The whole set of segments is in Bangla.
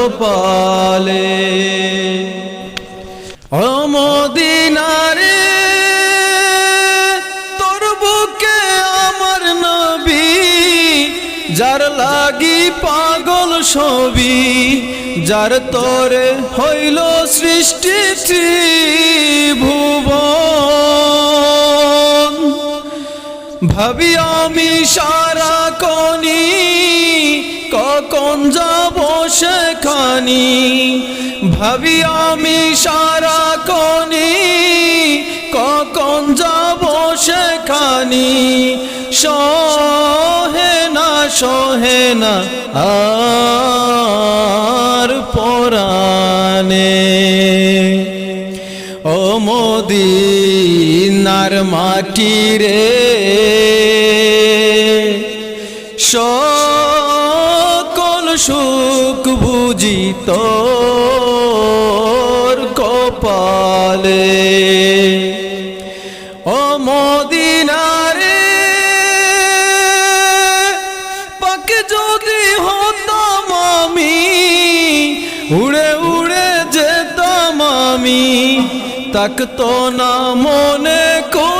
কপালে অমদিনারে মদিনারে, তোর বুকে আমার নবী, যার লাগি পাগল ছবি, যার তোরে হইল সৃষ্টি ভুবন ভাবি আমি সারা কনি, কখন যাব সেখানি ভাবি আমি সারা কনি কখন যাব সেখানি? সহে না সহে না, আর পরানে ও মদিনার মাটি রে সকল সুখ বুঝি তোর কপালে। ও মদিনারে, পাকে যদি হতাম আমি, উড়ে উড়ে যেতাম আমি তাকতো না মনে কোনো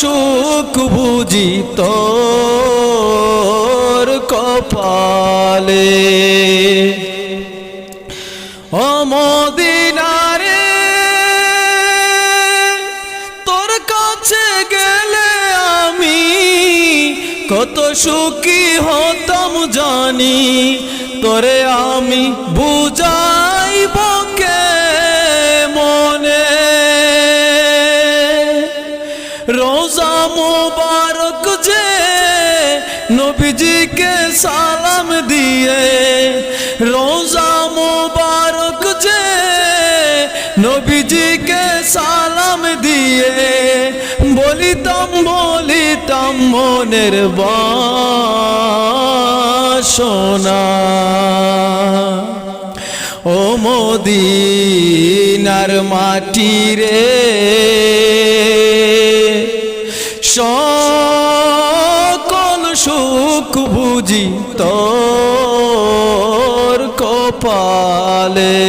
সুখ বুঝি তোর কপালে। ও মদিনারে তোর কাছে গেলে আমি কত সুখী হতাম জানি, তোরে আমি বুঝাইব নবীজিকে সালাম দিয়ে রোজা মোবারক যে নবীজিকে সালাম দিয়ে বলিতাম বলিতাম মনের বাসনা। ও মদিনার মাটি রে সকল সুখ বুঝি তোর কপালে।